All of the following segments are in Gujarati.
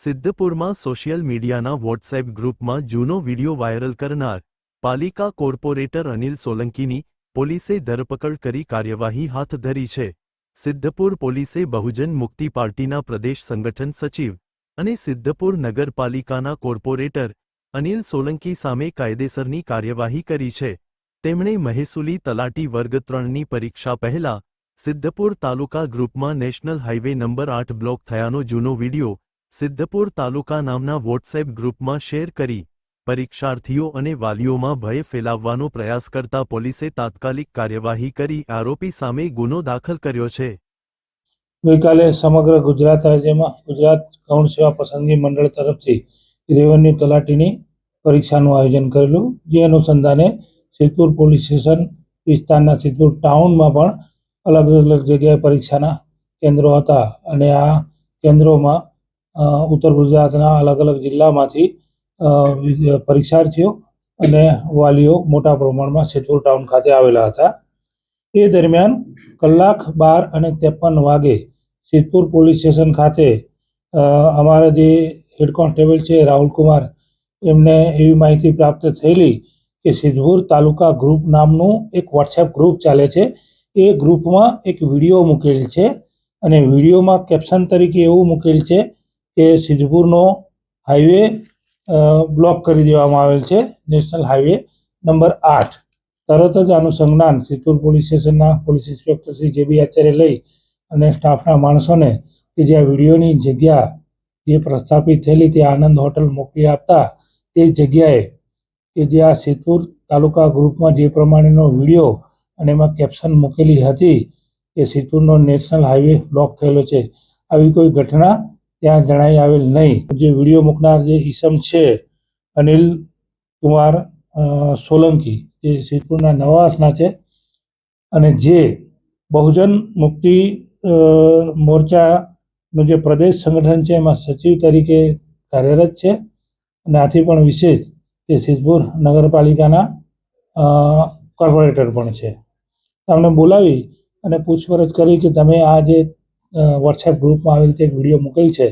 સિદ્ધપુરમાં સોશિયલ મીડિયાના વોટ્સએપ ગ્રુપમાં જૂનો વિડિયો વાયરલ કરનાર પાલિકા કોર્પોરેટર અનિલ સોલંકીની પોલીસે ધરપકડ કરી કાર્યવાહી હાથ ધરી છે. સિદ્ધપુર પોલીસે બહુજન મુક્તિ પાર્ટીના પ્રદેશ સંગઠન સચિવ અને સિદ્ધપુર નગરપાલિકાના કોર્પોરેટર અનિલ સોલંકી સામે કાયદેસરની કાર્યવાહી કરી છે. તેમણે મહેસૂલી તલાટી વર્ગ ત્રણની પરીક્ષા પહેલા સિદ્ધપુર તાલુકા ગ્રુપમાં નેશનલ હાઇવે નંબર આઠ બ્લોક થયાનો જૂનો વિડિયો સિદ્ધપુર તાલુકા નામના વોટ્સએપ ગ્રુપમાં શેર કરી પરીક્ષાર્થીઓ અને વાલીઓમાં ભય ફેલાવવાનો પ્રયાસ કરતા પોલીસે તાત્કાલિક કાર્યવાહી કરી આરોપી સામે ગુનો દાખલ કર્યો છે. ગઈકાલે સમગ્ર ગુજરાત રાજ્યમાં ગુજરાત ગૌણ સેવા પસંદગી મંડળ તરફથી રેવન્યુ તલાટીની પરીક્ષાનું આયોજન કરેલું, જે અનુસંધાને સિદ્ધપુર પોલીસ સ્ટેશન વિસ્તારના સિદ્ધપુર ટાઉનમાં પણ અલગ અલગ જગ્યાએ પરીક્ષાના કેન્દ્રો હતા અને આ કેન્દ્રોમાં ઉત્તર ગુજરાતના અલગ અલગ જિલ્લામાંથી પરીક્ષાર્થીઓ અને વાલીઓ મોટા પ્રમાણમાં સિદ્ધપુર ટાઉન ખાતે આવેલા હતા. એ દરમિયાન કલાક બાર અને ત્રેપન વાગે સિદ્ધપુર પોલીસ સ્ટેશન ખાતે અમારા જે હેડ કોન્સ્ટેબલ છે રાહુલકુમાર એમને એવી માહિતી પ્રાપ્ત થયેલી કે સિદ્ધપુર તાલુકા ગ્રુપ નામનું એક વોટ્સએપ ગ્રુપ ચાલે છે. એ ગ્રુપમાં એક વીડિયો મૂકેલ છે અને વિડીયોમાં કેપ્શન તરીકે એવું મૂકેલ છે કે સિદ્ધપુરનો હાઈવે બ્લોક કરી દેવામાં આવેલ છે નેશનલ હાઈવે નંબર આઠ. તરત જ આનું સંજ્ઞાન સિદ્ધપુર પોલીસ સ્ટેશનના police inspector Shri J B Acharya લઈ અને સ્ટાફના માણસોને કે જે આ વિડીયોની જગ્યા જે પ્રસ્થાપિત થયેલી તે આનંદ હોટલ મોકલી આપતા તે જગ્યાએ કે જે આ સિદ્ધપુર તાલુકા ગ્રુપમાં જે પ્રમાણેનો વીડિયો અને એમાં કેપ્શન મૂકેલી હતી કે સિદ્ધપુરનો નેશનલ હાઈવે બ્લોક થયેલો છે. આવી કોઈ ઘટના ત્યાં જણાઈ આવેલ નહીં. જે વીડિયો મૂકનાર જે ઈસમ છે, અનિલ કુમાર સોલંકી, જે સિદ્ધપુરના નવાસના છે, અને જે બહુજન મુક્તિ મોરચાનું જે પ્રદેશ સંગઠન છે, એમાં સચિવ તરીકે કાર્યરત છે. અને આથી પણ વિશેષ તે સિદ્ધપુર નગરપાલિકાના કોર્પોરેટર પણ છે. તમને બોલાવી અને પૂછપરછ કરી કે તમે આ જે વોટ્સએપ ગ્રુપમાં આવી રીતે એક વીડિયો મૂકેલ છે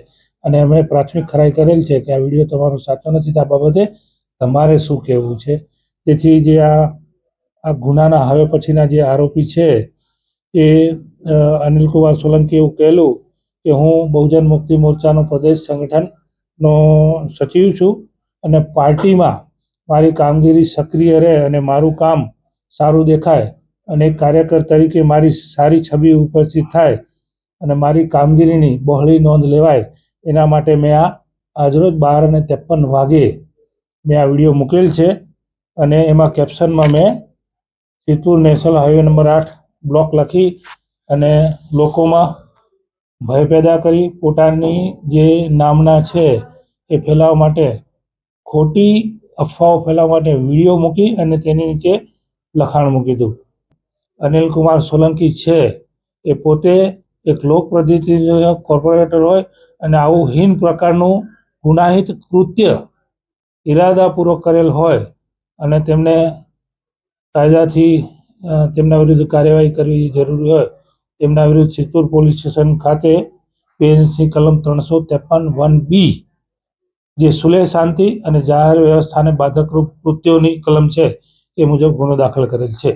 અને અમે પ્રાથમિક ખરાઈ કરેલ છે કે આ વીડિયો તમારો સાચો નથી તો આ બાબતે તમારે શું કહેવું છે? તેથી જે આ આ ગુનાના હવે પછીના જે આરોપી છે એ અનિલ અનિલકુમાર સોલંકી એવું કહેલું કે હું બહુજન મુક્તિ મોરચાનો પ્રદેશ સંગઠનનો સચિવ છું અને પાર્ટીમાં મારી કામગીરી સક્રિય રહે અને મારું કામ સારું દેખાય અને એક કાર્યકર તરીકે મારી સારી છબી ઉપસ્થિત થાય અને મારી કામગીરીની બહોળી નોંધ લેવાય, એના માટે મેં આ આજરોજ બાર અને ત્રેપન વાગે મેં આ વીડિયો મૂકેલ છે અને એમાં કેપ્શનમાં મેં સિદ્ધપુર નેશનલ હાઈવે નંબર આઠ બ્લોક લખી અને લોકોમાં ભય પેદા કરી, પોતાની જે નામના છે એ ફેલાવવા માટે ખોટી અફવાઓ ફેલાવવા માટે વીડિયો મૂકી અને તેની નીચે લખાણ મૂકી દીધું. અનિલ કુમાર સોલંકી છે એ પોતે એક લોક પ્રતિનિધિ કોર્પોરેટર હોય અને આવું હીન પ્રકારનું ગુનાહિત કૃત્ય ઇરાદાપૂર્વક કરેલ હોય અને તેમને કાયદાથી તેમના વિરુદ્ધ કાર્યવાહી કરવી જરૂરી હોય, તેમના વિરુદ્ધ સિદ્ધપુર પોલીસ સ્ટેશન ખાતે પીએનસી કલમ ત્રણસો ત્રેપન વન બી જે સુલેહ શાંતિ અને જાહેર વ્યવસ્થાને બાધકરૂપ કૃત્યોની કલમ છે, એ મુજબ ગુનો દાખલ કરેલ છે.